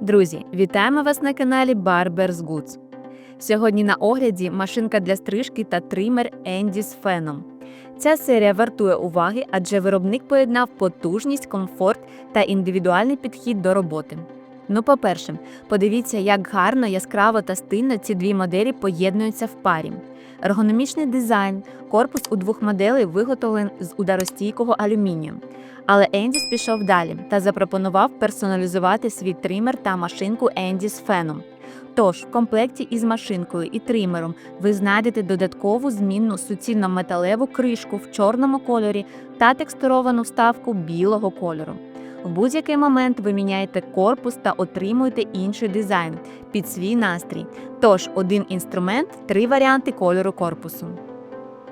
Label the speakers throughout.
Speaker 1: Друзі, вітаємо вас на каналі Barber's Goods. Сьогодні на огляді машинка для стрижки та тример Енді з феном. Ця серія вартує уваги, адже виробник поєднав потужність, комфорт та індивідуальний підхід до роботи. Ну, по-перше, подивіться, як гарно, яскраво та стильно ці дві моделі поєднуються в парі. Ергономічний дизайн, корпус у двох моделей виготовлений з ударостійкого алюмінію. Але Ендіс пішов далі та запропонував персоналізувати свій тример та машинку Енді з феном. Тож, в комплекті із машинкою і тримером ви знайдете додаткову змінну суцільно-металеву кришку в чорному кольорі та текстуровану вставку білого кольору. В будь-який момент ви міняєте корпус та отримуєте інший дизайн під свій настрій. Тож, один інструмент, три варіанти кольору корпусу.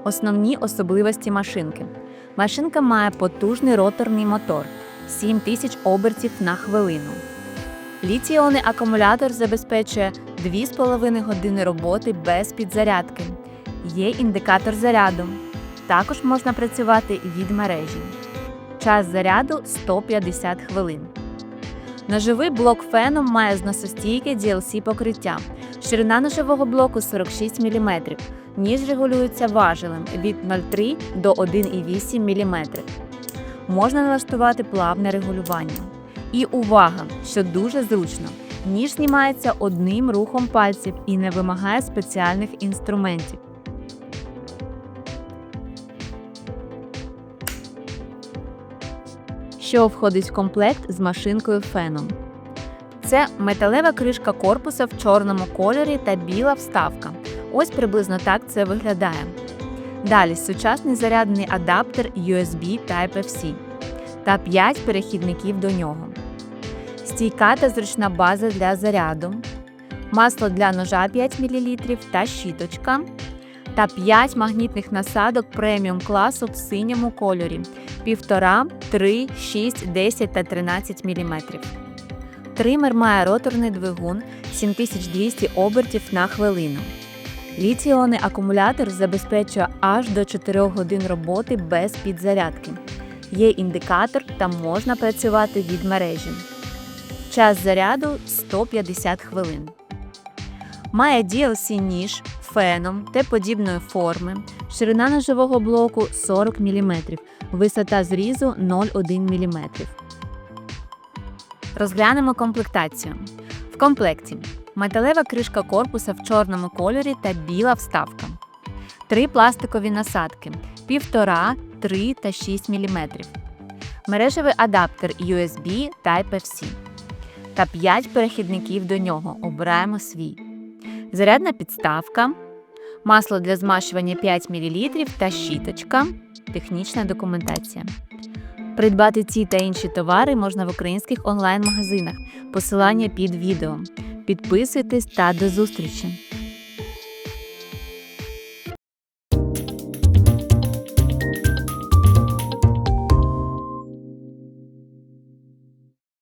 Speaker 1: Основні особливості машинки. Машинка має потужний роторний мотор 7000 обертів на хвилину. Літій-іонний акумулятор забезпечує 2,5 години роботи без підзарядки. Є індикатор заряду. Також можна працювати від мережі. Час заряду 150 хвилин. Ножовий блок феном має зносостійке DLC покриття. Ширина ножового блоку 46 мм. Ніж регулюється важелем від 0,3 до 1,8 мм. Можна налаштувати плавне регулювання. І увага, що дуже зручно. Ніж знімається одним рухом пальців і не вимагає спеціальних інструментів. Що входить в комплект з машинкою феном? Це металева кришка корпуса в чорному кольорі та біла вставка. Ось приблизно так це виглядає. Далі сучасний зарядний адаптер USB Type-C та 5 перехідників до нього. Стійка та зручна база для заряду, масло для ножа 5 мл та щіточка та 5 магнітних насадок преміум класу в синьому кольорі 1,5, 3, 6, 10 та 13 мм. Тример має роторний двигун 7200 обертів на хвилину. Літій-іонний акумулятор забезпечує аж до 4 годин роботи без підзарядки. Є індикатор та можна працювати від мережі. Час заряду 150 хвилин. Має DLC ніж феном Т-подібної форми, ширина ножового блоку 40 мм, висота зрізу 0,1 мм. Розглянемо комплектацію. В комплекті металева кришка корпуса в чорному кольорі та біла вставка. Три пластикові насадки 1,5, 3 та 6 мм. Мережевий адаптер USB Type-C та 5 перехідників до нього. Обираємо свій. Зарядна підставка, масло для змащування 5 мл та щіточка, технічна документація. Придбати ці та інші товари можна в українських онлайн-магазинах. Посилання під відео. Підписуйтесь та до зустрічі!